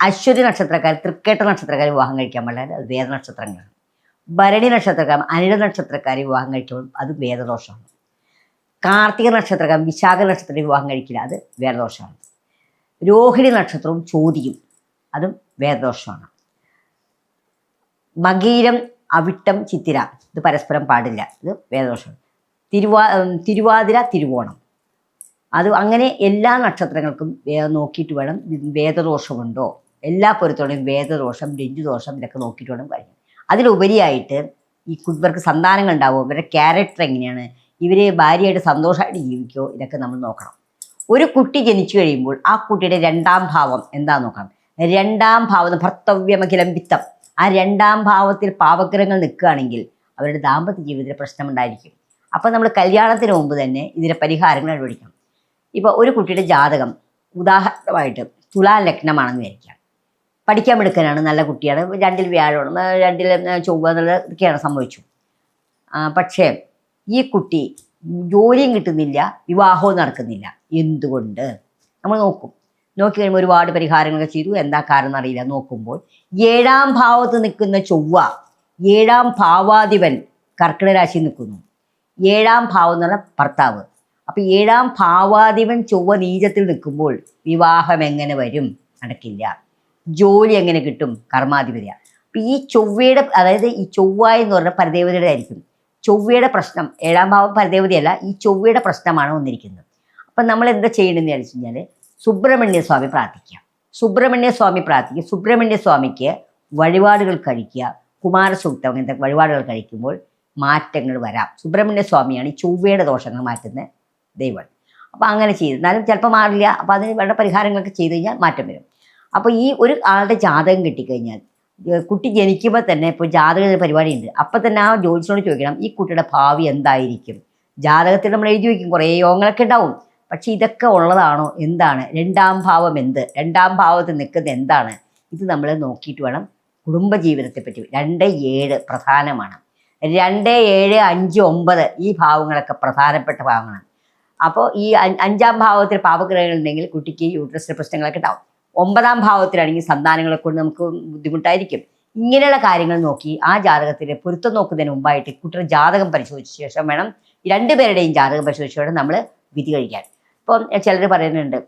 അശ്വതി നക്ഷത്രക്കാർ തൃക്കേട്ട നക്ഷത്രക്കാർ വിവാഹം കഴിക്കാൻ പാടില്ല. അത് വേദ നക്ഷത്രങ്ങളാണ്. ഭരണി നക്ഷത്രക്കാർ അനിഴ നക്ഷത്രക്കാർ വിവാഹം കഴിക്കുമ്പോൾ അത് വേദദോഷമാണ്. കാർത്തിക നക്ഷത്രക്കാർ വിശാഖ നക്ഷത്രത്തിൽ വിവാഹം കഴിക്കില്ല. അത് വേദദോഷമാണ്. രോഹിണി നക്ഷത്രവും ചോതിയും. അതും വേദദോഷമാണ്. മകീരം അവിട്ടം ചിത്തിര ഇത് പരസ്പരം പാടില്ല. ഇത് വേദദോഷമാണ്. തിരുവാ തിരുവാതിര തിരുവോണം. അത് അങ്ങനെ എല്ലാ നക്ഷത്രങ്ങൾക്കും നോക്കിയിട്ട് വേണം. വേദദോഷമുണ്ടോ? എല്ലാ പൊരുത്തോടെയും വേദദോഷം രഞ്ജുദോഷം ഇതൊക്കെ നോക്കിയിട്ട് വേണം കഴിയാൻ അതിലുപരിയായിട്ട് ഈ കുടുംബർക്ക് സന്താനങ്ങൾ ഉണ്ടാവുമോ? ഇവരുടെ ക്യാരക്ടർ എങ്ങനെയാണ്? ഇവരെ ഭാര്യയായിട്ട് സന്തോഷമായിട്ട് ജീവിക്കുമോ? ഇതൊക്കെ നമ്മൾ നോക്കണം. ഒരു കുട്ടി ജനിച്ചു കഴിയുമ്പോൾ ആ കുട്ടിയുടെ രണ്ടാം ഭാവം എന്താ നോക്കണം രണ്ടാം ഭാവം ഭർത്തവ്യമഖിലം വിത്തം ആ രണ്ടാം ഭാവത്തിൽ പാവഗ്രഹങ്ങൾ നിൽക്കുകയാണെങ്കിൽ അവരുടെ ദാമ്പത്യ ജീവിതത്തിൽ പ്രശ്നമുണ്ടായിരിക്കും അപ്പോൾ നമ്മൾ കല്യാണത്തിന് മുമ്പ് തന്നെ ഇതിന്റെ പരിഹാരങ്ങൾ കണ്ടുപിടിക്കണം. ഇപ്പോൾ ഒരു കുട്ടിയുടെ ജാതകം ഉദാഹരണമായിട്ട് തുലാ ലഗ്നമാണെന്ന് വിചാരിക്കാം പഠിക്കാൻ എടുക്കാനാണ് നല്ല കുട്ടിയാണ്. രണ്ടിൽ വ്യാഴമാണ്. രണ്ടിൽ ചൊവ്വ എന്നുള്ളതൊക്കെയാണ് സംഭവിച്ചു പക്ഷേ ഈ കുട്ടി ജോലിയും കിട്ടുന്നില്ല വിവാഹവും നടക്കുന്നില്ല. എന്തുകൊണ്ട്? നമ്മൾ നോക്കും. നോക്കി കഴിയുമ്പോൾ ഒരുപാട് പരിഹാരങ്ങളൊക്കെ ചെയ്തു. എന്താ കാരണം എന്നറിയില്ല നോക്കുമ്പോൾ ഏഴാം ഭാവത്ത് നിൽക്കുന്ന ചൊവ്വ ഏഴാം ഭാവാധിപൻ കർക്കിടരാശി നിൽക്കുന്നു. ഏഴാം ഭാവം എന്ന് പറഞ്ഞാൽ ഭർത്താവ്. അപ്പം ഏഴാം ഭാവാധിപൻ ചൊവ്വ നീചത്തിൽ നിൽക്കുമ്പോൾ വിവാഹം എങ്ങനെ വരും? നടക്കില്ല. ജോലി എങ്ങനെ കിട്ടും? കർമാധിപതിയാണ് അപ്പൊ ഈ ചൊവ്വയുടെ അതായത് ഈ ചൊവ്വ എന്ന് പറഞ്ഞ പരദേവതയുടെ ആയിരിക്കും. ചൊവ്വയുടെ പ്രശ്നം ഏഴാം ഭാവം പരദേവതയല്ല ഈ ചൊവ്വയുടെ പ്രശ്നമാണ് വന്നിരിക്കുന്നത്. അപ്പം നമ്മൾ എന്താ ചെയ്യണമെന്ന് വെച്ച് കഴിഞ്ഞാൽ സുബ്രഹ്മണ്യ സ്വാമി പ്രാർത്ഥിക്കുക. സുബ്രഹ്മണ്യ സ്വാമി പ്രാർത്ഥിക്കുക. സുബ്രഹ്മണ്യ സ്വാമിക്ക് വഴിപാടുകൾ കഴിക്കുക. കുമാരസൂക്തം അങ്ങനത്തെ വഴിപാടുകൾ കഴിക്കുമ്പോൾ മാറ്റങ്ങൾ വരാം. സുബ്രഹ്മണ്യ സ്വാമിയാണ് ഈ ചൊവ്വയുടെ ദോഷങ്ങൾ മാറ്റുന്ന ദൈവം. അപ്പോൾ അങ്ങനെ ചെയ്ത്. എന്നാലും ചിലപ്പോൾ മാറില്ല. അപ്പോൾ അതിന് വേണ്ട പരിഹാരങ്ങളൊക്കെ ചെയ്തു കഴിഞ്ഞാൽ മാറ്റം വരും. അപ്പോൾ ഈ ഒരു ആളുടെ ജാതകം കിട്ടിക്കഴിഞ്ഞാൽ കുട്ടി ജനിക്കുമ്പോൾ തന്നെ ഇപ്പോൾ ജാതക പരിപാടിയുണ്ട്. അപ്പം തന്നെ ആ ജോലിസിനോട് ചോദിക്കണം ഈ കുട്ടിയുടെ ഭാവി എന്തായിരിക്കും? ജാതകത്തിൽ നമ്മൾ എഴുതി വയ്ക്കും കുറേ യോഗങ്ങളൊക്കെ ഉണ്ടാവും. പക്ഷെ ഇതൊക്കെ ഉള്ളതാണോ? എന്താണ്? രണ്ടാം ഭാവം എന്ത്? രണ്ടാം ഭാവത്തിൽ നിൽക്കുന്നത് എന്താണ്? ഇത് നമ്മൾ നോക്കിയിട്ട് വേണം കുടുംബജീവിതത്തെ പറ്റി. രണ്ട് ഏഴ് പ്രധാനമാണ്. രണ്ട് ഏഴ് അഞ്ച് ഒമ്പത് ഈ ഭാവങ്ങളൊക്കെ പ്രധാനപ്പെട്ട ഭാവങ്ങളാണ്. അപ്പോൾ ഈ അഞ്ചാം ഭാവത്തിൽ പാപഗ്രഹങ്ങൾ ഉണ്ടെങ്കിൽ കുട്ടിക്ക് യൂട്രസ് പ്രശ്നങ്ങളൊക്കെ ഉണ്ടാവും. ഒമ്പതാം ഭാവത്തിലാണെങ്കിൽ സന്താനങ്ങളെ കൊണ്ട് നമുക്ക് ബുദ്ധിമുട്ടായിരിക്കും. ഇങ്ങനെയുള്ള കാര്യങ്ങൾ നോക്കി ആ ജാതകത്തിൽ പൊരുത്തം നോക്കുന്നതിന് മുമ്പായിട്ട് കുട്ടിയുടെ ജാതകം പരിശോധിച്ച ശേഷം വേണം രണ്ടുപേരുടെയും ജാതകം പരിശോധിച്ച് നമ്മൾ വിധി കഴിക്കാൻ. ഇപ്പം ചിലർ പറയുന്നുണ്ട്